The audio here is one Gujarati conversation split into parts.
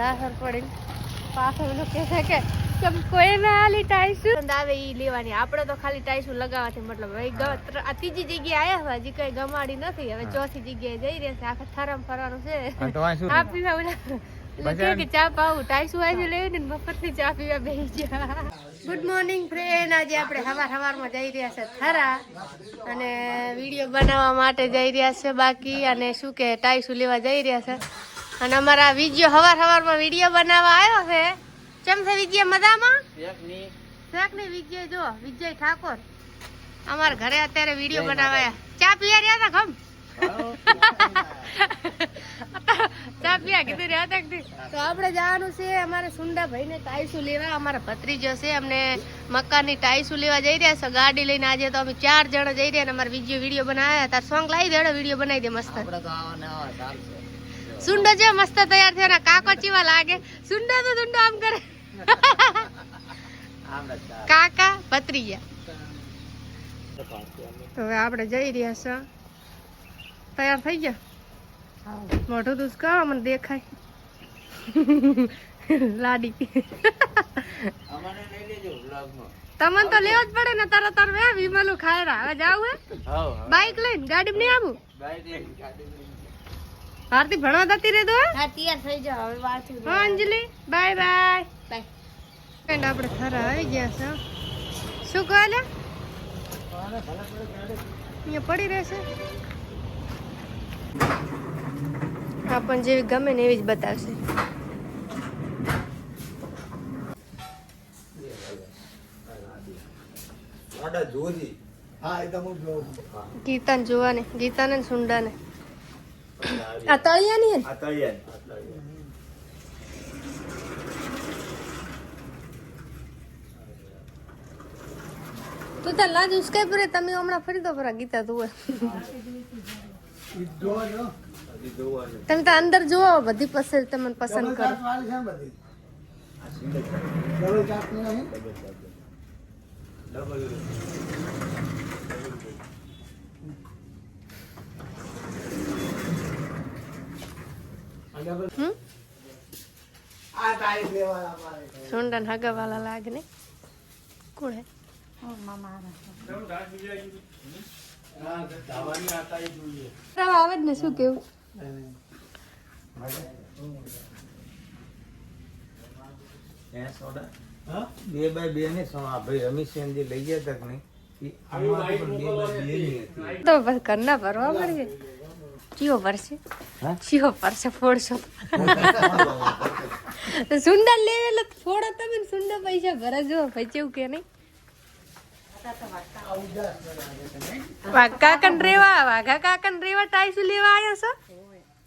લાસર પડી પાછળ કહે છે કે કેમ કોઈ આલી ટાઈસુ? આવે ઈ લેવાની. આપણે તો ખાલી ટાઈસુ લગાવવાથી મતલબ આ ત્રીજી જગ્યાએ આયા હતા હજી કઈ ગમાડી નથી. હવે ચોથી જગ્યાએ જઈ રહ્યા છે. આખા થરમ ફરવાનું છે. હા, તો આ શું? ચા પીવા ઓલા એટલે કે કે ચા પાવું ટાઈસુ આવી લેવી ને મફતની ચા પીવા બેસી ગયા. ગુડ મોર્નિંગ ફ્રેન્ડ આજે આપણે હવાર હવારમાં જઈ રહ્યા છે થરા અને વીડિયો બનાવવા માટે જઈ રહ્યા છે બાકી અને શું કે ટાઈસુ લેવા જઈ રહ્યા છે. અને અમારા વીડિયો હવાર હવારમાં વીડિયો બનાવવા આવ્યો છે. કેમ છે વિજય મજામાં? શેખ ને વિજય જો વિજય ઠાકોર. અમારા ઘરે અત્યારે વીડિયો બનાવાયા. ચા પીવા રહ્યા હતા ખમ? ચા પીવા કીધું રહ્યા હતા તો આપણે જવાનું છે અમારે સુંડા ભાઈને ટાઈસુ લેવા. અમારા ભત્રીજો છે અમને મકાનની ટાઈસુ લેવા જઈ રહ્યા છે. ગાડી લઈને આજે તો અમે ચાર જણા જઈ રહ્યા ને અમારે વીડિયો વીડિયો બનાવ્યા. તાર સોંગ લાવી દેડો વીડિયો બનાવી દે મસ્ત. સુંડો છે મસ્ત તૈયાર થયો ને કાકો ચીવા લાગે. સુંડો તો સુંડો આમ કરે. કાકા તો હવે આપણે જઈ રહ્યા છો. તૈયાર થઈ ગયા? મોઢું દૂધ કહો મને દેખાય. લાડી. તમને તો લેવો જ પડે ને તારા તર વે વિમલું ખાયરા. હવે જાવ હે? બાઈક લઈને ગાડી નહીં આવું? ભારતી ભણવા જતી રે તો હા? તૈયાર થઈ જાવ હવે વાત હા Anjali bye bye. Bye. Friend આપણે થરા આવી ગયા છે શું કહે લે અહીંયા પડી રહેશે. આપણ જેવી ગમે ને એવી જ બતાવશે. ગીતાને જોવાને ગીતાને ને સુંડાને. આ તળિયાની હે ને? તું તાર લાજ ઉસકાઈ પડે તમે હમણાં ફરી તો પરા ગીતા તું તમે તો અંદર જોવો બધી પસંદ તમને પસંદ કરો હમ સુંડન હગાવાલા લાગે ને કોણ હે તારા આવે જ ને શું કેવું બે બાય બે ને સો આ ભાઈ રમેશ જે લઈ ગયા હતા કે નહીં એ આમાં તો પણ બે બાય બે ની હતી તો બસ ઘરના ભરવા પડશે ચિયો પરસે ચિયો પરસે ફોડશો સુંદર લેવે એટલે ફોડો તમે સુંદર પૈસા ભરા જો ભાઈ કેવું કે નહીં વાઘ કાકન રેવા વાઘા કાકન રેવા ટાઈસુ લેવા આવ્યા છો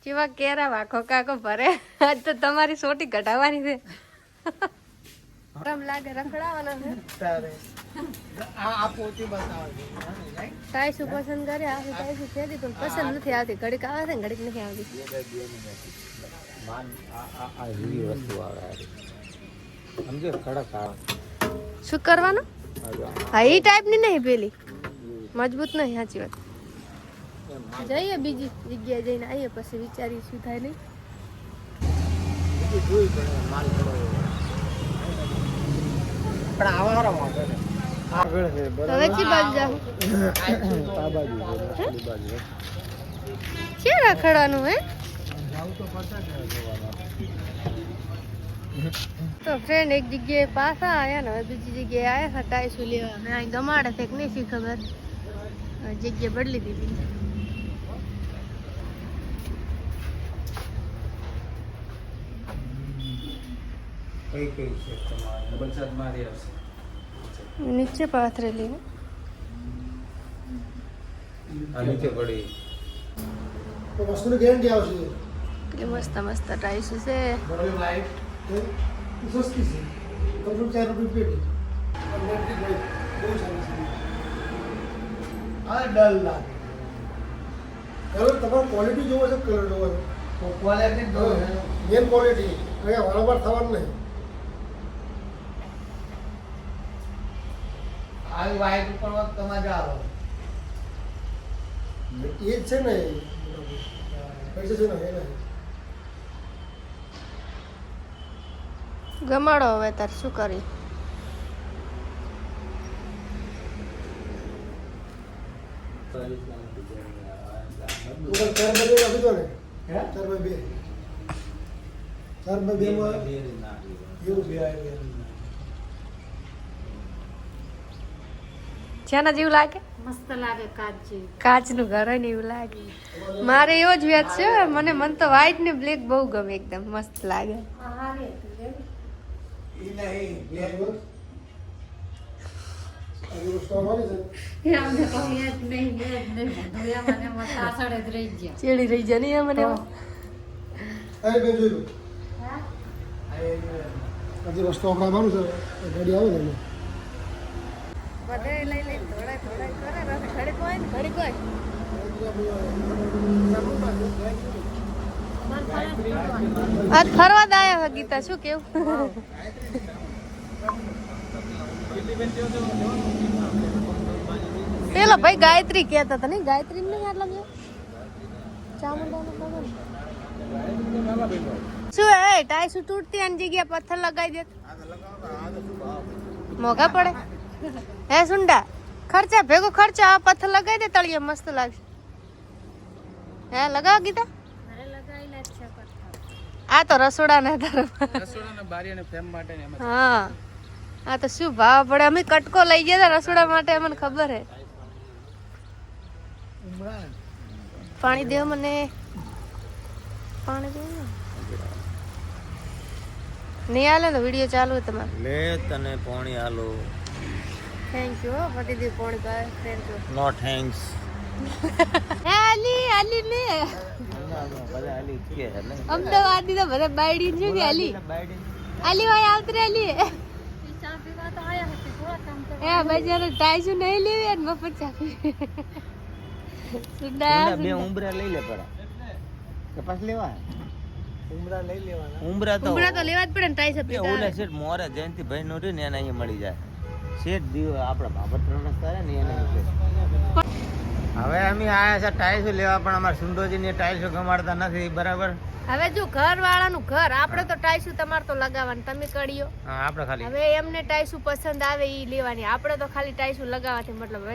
જેવા કેરા વાઘો કાકો ભરે આજ તો તમારી સોટી ઘટાવાની છે રમ લાગે રખડાવાના છે ટાઈસુ પસંદ કરે? આ ટાઈસુ ખેતી પણ પસંદ નથી આવતી. ઘડીક આવે છે ને ઘડીક નથી આવતી. માન આ આ આ એવી વસ્તુ આવે કડક આવે. શું કરવાનું? હા એ ટાઈપની નહીં પેલી. મજબૂત નહીં સાચી વાત. જઈએ બીજી જગ્યાએ જઈને આવીએ પછી વિચારીએ શું થાય નહીં. પણ આવા. આગળ રખડવાનું હે? તો ફ્રેન્ડ એક જગ્યાએ પાછા આવ્યા ને, હવે બીજી જગ્યાએ આયા હતા, ટાઈસુ લેવા. મેં અહીં ગમાડે છે કે નહીં, શી ખબર? જગ્યા બદલી દીધી. કઈ કઈ છે તમારે? વરસાદ મારી આવશે નીચે પાથરેલી. નીચે પડી. વસ્તુની ગેરંટી આવશે. કેટલી મસ્ત મસ્ત ટાઈસુ છે બરાબર લાઈટ સસ્તી છે. ચાર રૂપિયા પેટી બહુ સારી છે. આ ડલ લાગે. કલર તમારે ક્વોલિટી જોવો છે કલર જોવો છે? ક્વોલિટી મેન ક્વોલિટી અહીંયા વારંવાર થવાનું નહીં. આવી વાઈટ ઉપર વખત તમારે આવે. એ જ છે ને પૈસા છે ને એ ગમાડો હવે તાર શું કરી? ચાર બે ને. ચાર બે. એવું બે જેના જેવું લાગે? મસ્ત લાગે કાચ કાચનું ઘર હોય ને એવું લાગે. મારે એવો જ વ્યાજ છે મને મન તો વ્હાઈટ ને બ્લેક બહુ ગમે એકદમ મસ્ત લાગે. ચેડી રહી જાય નહીં મને હજી આપણે છે. ગાડી આવે ને. બધે લઈ લઈ ને ઘડીક હોય ને ઘડીક હોય. આજ ફરવા દાયા હે ગીતા, શું કેવું? પેલા ભાઈ ગાયત્રી કહેતા હતા નહીં, ગાયત્રી નહીં ગયા ચામુંડાનો શું હે ટાઈ શું તૂટતી આની જગ્યા પથ્થર લગાવી દે? મોંઘા પડે? હે સુંડા ખર્ચા ભેગો ખર્ચો આ પથ્થર લગાવી દે તળિયે મસ્ત લાગશે. હે લગાવ ગીતા. ઘરે લગાવેલા જ છે પથ્થર. આ તો રસોડા ના તારો હા. આ તો શું ભાવ પડે? અમે કટકો લઈ ગયા હતા રસોડા માટે મને ખબર હે. પાણી દેવ મને. પાણી દેવો ને નહીં હાલે ને વીડિયો ચાલુ તમારે. લે તને પાણી હાલો. થેન્ક યુ હો પતિદેવ પોણી પાય થેન્ક યુ નો થેન્ક્સ હે આલી આલી ને. અમદાવાદની તો બધા બાયડી છે ને આલી આલી ભાઈ આવતરે આલી ઈ ચા પીવા તો આયા હતી થોડા કામ કરવા. એ બજારો ટાઈસુ નહીં લેવી અને મફત ચાપી સુડા બે ઉંબરા લઈ લે પડા કે લેવા? ઉમરા લઈ લેવાના. ઉમરા તો ઉમરા તો લેવા જ પડે ને ટાઈસ બે ઓલા સેટ મોરા જયંતિ ભાઈ નો રહ્યું ને એને અહીંયા મળી જાય. શેઠ દીવ આપણા બાબત રસ્તા રહે ને એને હવે અમે આયા છે ટાઈલ્સો લેવા પણ અમારા સુંદોજી ને ટાઈલ્સો ગમાડતા નથી બરાબર? હવે જો ઘર વાળાનું ઘર આપણે તો ટાઈસુ તમારે તો લગાવવાનું તમે કડીયો હા આપણે ખાલી. હવે એમને ટાઈસુ પસંદ આવે એ લેવાની આપણે તો ખાલી ટાઈસુ લગાવવાથી મતલબ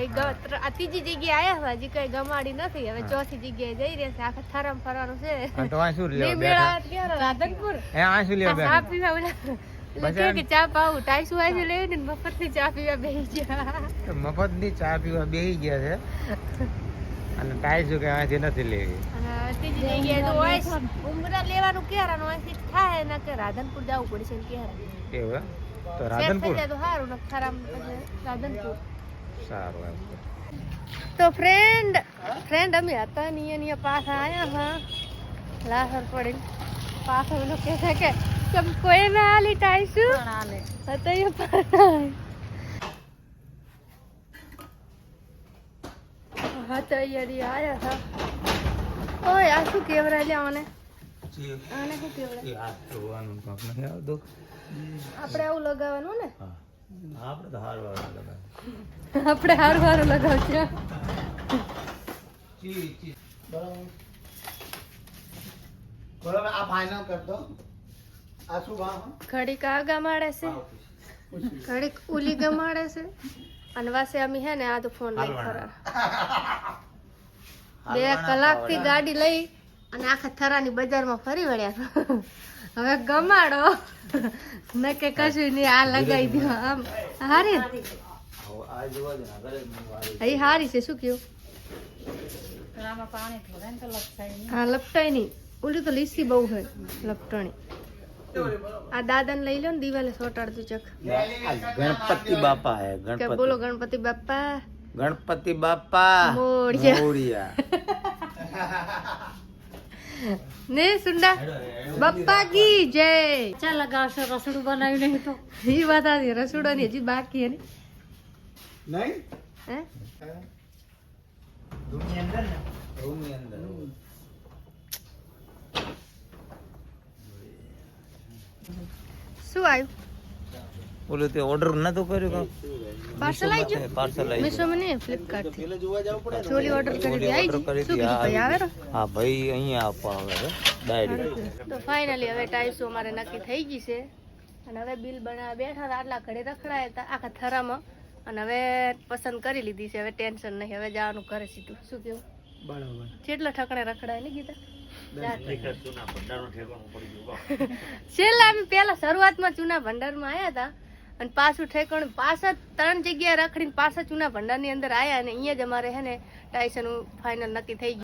આ ત્રીજી જગ્યાએ આયા હતા હજી કઈ ગમાડી નથી હવે ચોથી જગ્યાએ જઈ રહ્યા છે આખા થારામ ફરવાનું છે. તો આ શું લેવા રાધનપુર? હે આ શું લેવા કે ચા પાવું ટાઈસુ આવી લેવી ને ચા પીવા બેહી ગયા. તો મફતની ચા પીવા બેહી ગયા છે. અને ટાઈલ્સો કે આજે નથી લેવી. અને ત્રીજી જગ્યાએ તો હોય ઉમરા લેવાનું ક્યારે અને અહીંથી થાય ને કે રાધનપુર જવું પડશે ને ક્યારે એવું તો રાધનપુર? તો સારું ને ખરાબ રાધનપુર. સારું એમ. તો ફ્રેન્ડ ફ્રેન્ડ અમે હતા ને અહીંયા ને પાછા આયા હા. લાસર પડી પાછો એનો કહે છે કે તમ કોઈ ના આલી ટાઈસુ પણ હાલે. હતા એ પાછા હા તો અહીંયા આયા હતા. ઓય આ શું કેવરા લ્યા મને આને શું કેવરા એ હાથ ધોવાનું કાંક નથી આવતું. આપણે આવું લગાવવાનું ને? આપણે તો હાર વાર લગાવ આપણે હાર હારું લગાવશું બરાબર. બરાબર આ ફાઇનલ કર દો. ઘડીક આ ગમાડે છે. ઘડીક ઉલી ગમાડે છે. અને વાસે અમે હે ને આ તો ફોન લઈ ફરા બે કલાકથી ગાડી લઈ અને આખા થરાની બજારમાં ફરી વળ્યા. હવે ગમાડો. ન કે કશું નહીં આ લગાવી દો આમ હારી. અહીં હારી છે શું કહ્યું પણ આમાં પાણી થોડા ને તો લપસાય નહીં. હા લપટાય નહીં. ઓલી તો લીસી બહુ હોય લપટણી. આ દાદાને લઈ લો ને દિવાલે સોટાડતું ચક. ગણપતિ બાપા હે ગણપતિ. બોલો ગણપતિ બાપા. ગણપતિ બાપા. મોરિયા. મોરિયા. ને સુંડા બાપા કી જય. ચા લગાવશો રસોડું બનાવ્યું નહીં તો. એ વાત આજી રસોડાની હજી બાકી હે ને. નહીં? હે? રૂમની અંદર ને? રૂમની અંદર શું આવ્યું? ઓલું તે ઓર્ડર નતું કર્યું પાર્સલ આવી ગયું? પાર્સલ આવી મેસો મને ફ્લિપકાર્ટથી પેલે જોવા જવું પડે ચોલી ઓર્ડર કરી દી આવી શું ભાઈ આવે હા ભાઈ અહીંયા આપવા આવે છે. ડાયરી તો ફાઇનલી હવે ટાઈસો અમારે નક્કી થઈ ગઈ છે. અને હવે બિલ બનાવવા બેઠા હતા. આટલા ઘરે રખડાયા હતા આખા થરામાં. અને હવે પસંદ કરી લીધી છે. હવે ટેન્શન નહીં. હવે જવાનું ઘરે સીધું. શું કેવું? બરાબર. કેટલા ઠકણે રખડાય ને ગીતા? છેલ્લા અમે પેલા શરૂઆતમાં ચૂના ભંડારમાં આવ્યા હતા અને પાછું ઠેકાણું પાછા ત્રણ જગ્યાએ રખડીને પાછા ચૂના ભંડારની અંદર આવ્યા અને અહીંયા જ અમારે હે ને ટાઈસન ફાઇનલ નક્કી થઈ ગયું.